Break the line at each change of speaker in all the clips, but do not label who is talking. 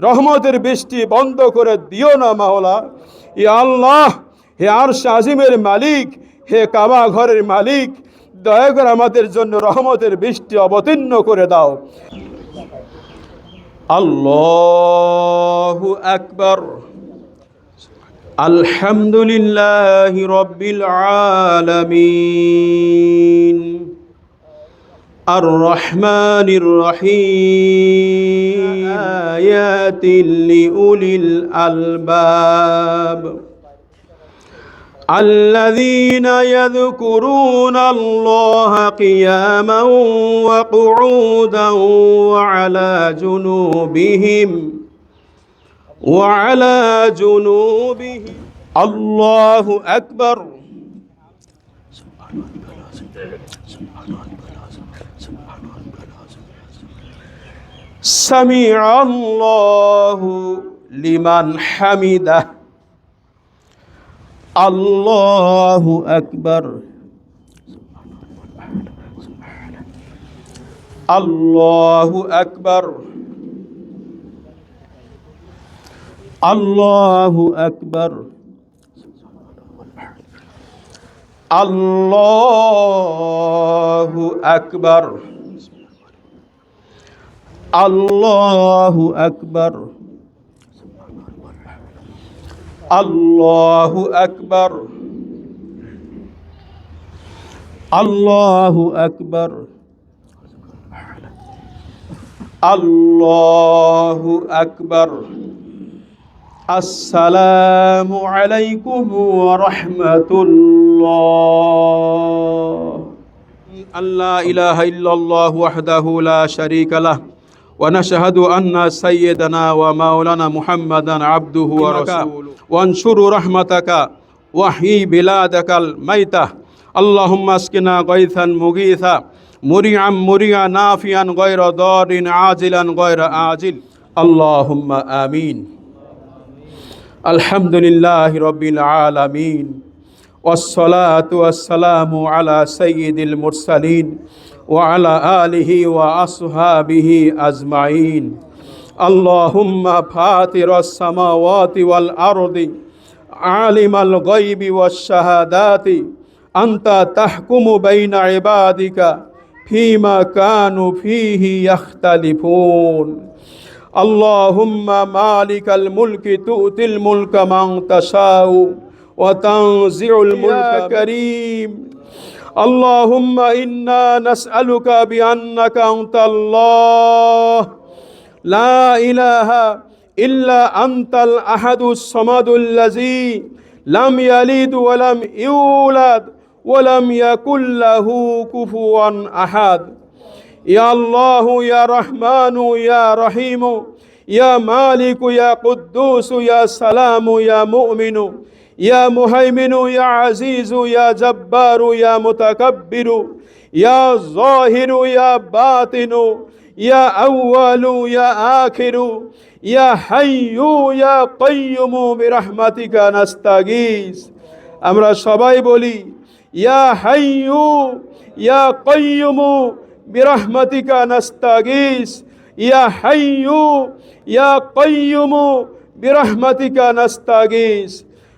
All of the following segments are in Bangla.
রহমতের বৃষ্টি বন্ধ করে দিও না মাওলা। ই আল্লাহ, হে আর আজিমের মালিক, হে কাবা ঘরের মালিক, দয়া করে আমাদের জন্য রহমতের বৃষ্টি অবতীর্ণ করে দাও। আল্লাহু আকবার। আলহামদুলিল্লাহ রব্বিল আলামিন। الرحمن الرحيم آيات لأولي الألباب الذين يذكرون الله قياما وقعودا وعلى جنوبهم وعلى جنوبهم الله أكبر سمع الله সামিআ আল্লাহু লিমান হামিদা আল্লাহু আকবার। আল্লাহু আকবার। আল্লাহু আকবার। আল্লাহু আকবার। আল্লাহু আকবর। আল্লাহু আকবার। আল্লাহু আকবর। আল্লাহু আকবার। আসসালামু আলাইকুম ওয়া রাহমাতুল্লাহ। আল্লাহ ইলাহা ইল্লাল্লাহু ওয়াহদাহু লা শারীকা লাহু। ونشهد أن سيدنا ومولانا محمدا عبده ورسوله وانشر رحمتك وحيي بلادك الميتة اللهم اسقنا غيثا مغيثا مريعا مريعا نافعا غير ضار عاجلا غير آجل اللهم آمين الحمد لله رب العالمين والصلاة والسلام على سيد المرسلين وعلى آله وأصحابه أجمعين. اللهم فاطر السماوات والأرض عالم الغيب والشهادات أنت تحكم بين عبادك فيما كانوا فيه يختلفون. اللهم مالك الملك تؤتي الملك من تشاء وتنزع الملك يا كريم اللهم إنا نسألك بأنك أنت الله. لا إله إلا أنت الأحد الصمد الذي لم يلد ولم يولد ولم يكن له كفوا أحد. يا الله يا رحمن يا رحيم يا مالك يا قدوس يا سلام يا مؤمن يا مهيمن يا عزيز يا جبار يا متكبر يا ظاهر يا باطن يا أول يا آخر يا حي يا قيوم برحمتك نستغيث আমরা সবাই বলি ইয়া হাইয়ু ইয়া কাইয়ুমু برحمتك نستغيث يا حي يا قيوم برحمتك نستغيث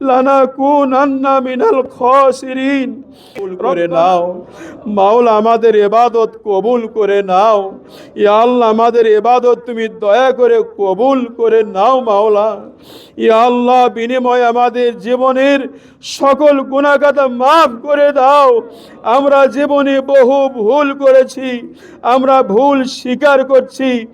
লানাকুনান্না মিনাল খাসিরিন। করে নাও। মাওলা আমাদের ইবাদত কবুল করে নাও। ইয়া আল্লাহ আমাদের ইবাদত তুমি দয়া করে কবুল করে নাও মাওলা। ইয়া আল্লাহ বিনিময়ে আমাদের জীবনের সকল গুণাগাতা মাফ করে দাও। আমরা জীবনে বহু ভুল করেছি আমরা ভুল স্বীকার করছি।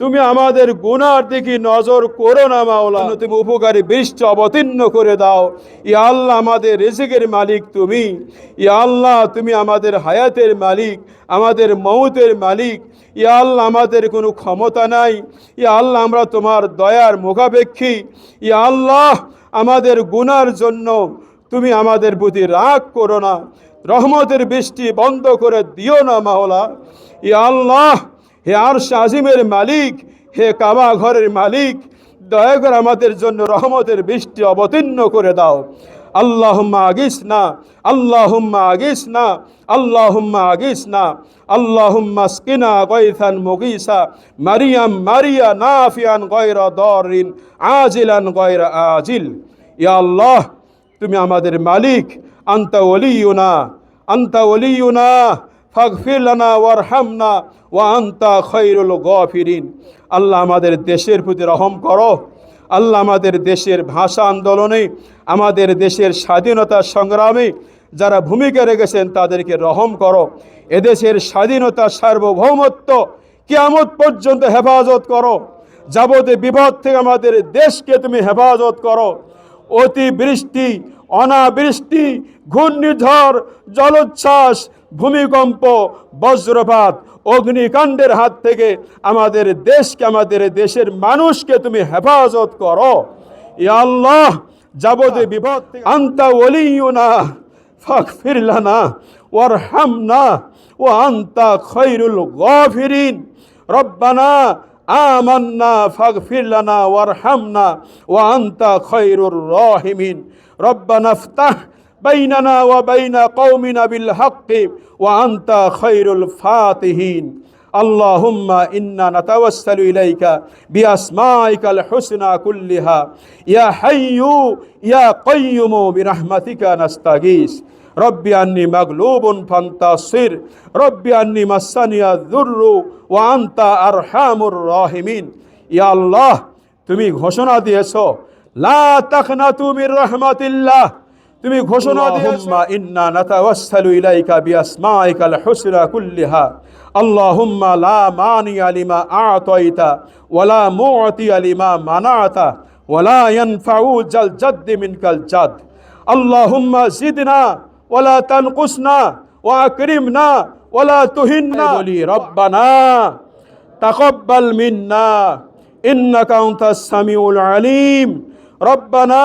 তুমি আমাদের গুনার দিকে নজর করো না, মাওলা। তুমি উপকারী বৃষ্টি অবতীর্ণ করে দাও। ইয়া আল্লাহ আমাদের রেজিকের মালিক তুমি। ই আল্লাহ তুমি আমাদের হায়াতের মালিক, আমাদের মৌতের মালিক। ইয়া আল্লাহ আমাদের কোনো ক্ষমতা নাই। ই আল্লাহ আমরা তোমার দয়ার মুখাপেক্ষী। ই আল্লাহ আমাদের গুনার জন্য তুমি আমাদের প্রতি রাগ করো না। রহমতের বৃষ্টি বন্ধ করে দিও না, মাওলা। ই আল্লাহ হে আর আজিমের মালিক, হে কাবা ঘরের মালিক, দয়া করে আমাদের জন্য রহমতের বৃষ্টি অবতীর্ণ করে দাও। আল্লাহুম্মা আগিসনা আল্লাহুম্মা আগিসনা আল্লাহুম্মা আগিসনা, আল্লাহুম্মা আসকিনা গায়থান মুগীসা, মারিয়াম মারিয়া নাফিয়ান গায়রা দরিন, আজিলান গয়রা আজিল। ইয়া আল্লাহ, তুমি আমাদের মালিক, আন্তা ওলিউনা আন্তা ওলিউনা ফাগফির লানা ওয়ারহামনা ওয়া আন্তা খৈরুল গফিরিন। আল্লাহ আমাদের দেশের প্রতি রহম করো। আল্লাহ আমাদের দেশের ভাষা আন্দোলনে, আমাদের দেশের স্বাধীনতা সংগ্রামে যারা ভূমিকা রেখেছেন তাদেরকে রহম করো। এদেশের স্বাধীনতা সার্বভৌমত্ব কিয়ামত পর্যন্ত হেফাজত করো। যাবতীয় বিপদ থেকে আমাদের দেশকে তুমি হেফাজত করো। অতিবৃষ্টি, অনাবৃষ্টি, ঘূর্ণিঝড়, জলোচ্ছ্বাস ভূমিকম্প, বজ্রপাত, অগ্নিকাণ্ডের হাত থেকে আমাদের দেশকে, আমাদের দেশের মানুষকে তুমি হেফাজত করো। আল্লাহ যাবদে বিপদ আন্তা ফিরলানা ওর হামনা ও আন্তা খৈরুল গফিরিন। রব্বানা আমান্না ওর হামনা ও আন্তা খৈরুর রহিমিন। রব্বানা ফতাহ الراحمين ربنا افتح بيننا وبين قومنا بالحق وأنت خير الفاتحين اللهم إنا نتوسل إليك بأسمائك الحسنى كلها يا حي يا قيوم برحمتك نستغيث ربي أني مغلوب فانتصر ربي أني مسني الذر وأنت أرحم الراحمين يا الله তুমি ঘোষণা দিয়েছো লা তাখনাতু মির রাহমাতিল্লাহ তুমি ঘোষণা দিয়েছ। ইন্না নাতাওয়াসসালু ইলাইকা বিআসমাইকাল হুসনা কুল্লিহা। আল্লাহুম্মা লা মানিয়া লিমা আতাইতা ওয়ালা মুআতিয়া লিমা মানাতা ওয়ালা ইয়ানফাউ জাল জাদ্দি মিনকাল জাদ আল্লাহুম্মা জিদনা ওয়ালা তানকুসনা ওয়া আকরিমনা ওয়ালা তুহিননা। বলি রব্বানা তাকাব্বাল মিন্না। ইন্নাকা আনতাস সামিউল আলিম। রব্বানা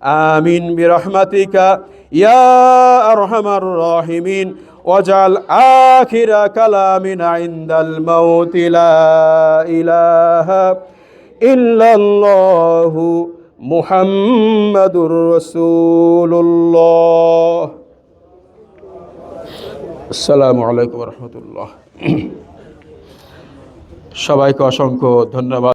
আমিন বিরহমাতিকা, ইয়া আরহামার রাহিমিন, ওয়াজাল আখিরা কালামিনা ইনদাল মাউত লা ইলাহা ইল্লাল্লাহু মুহাম্মাদুর রাসূলুল্লাহ। আসসালামু আলাইকুম রহমতুল্লাহ। সবাইকে অসংখ্য ধন্যবাদ।